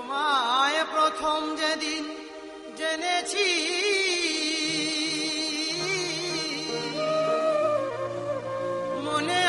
তোমায় প্রথম যেদিন জেনেছি। মনে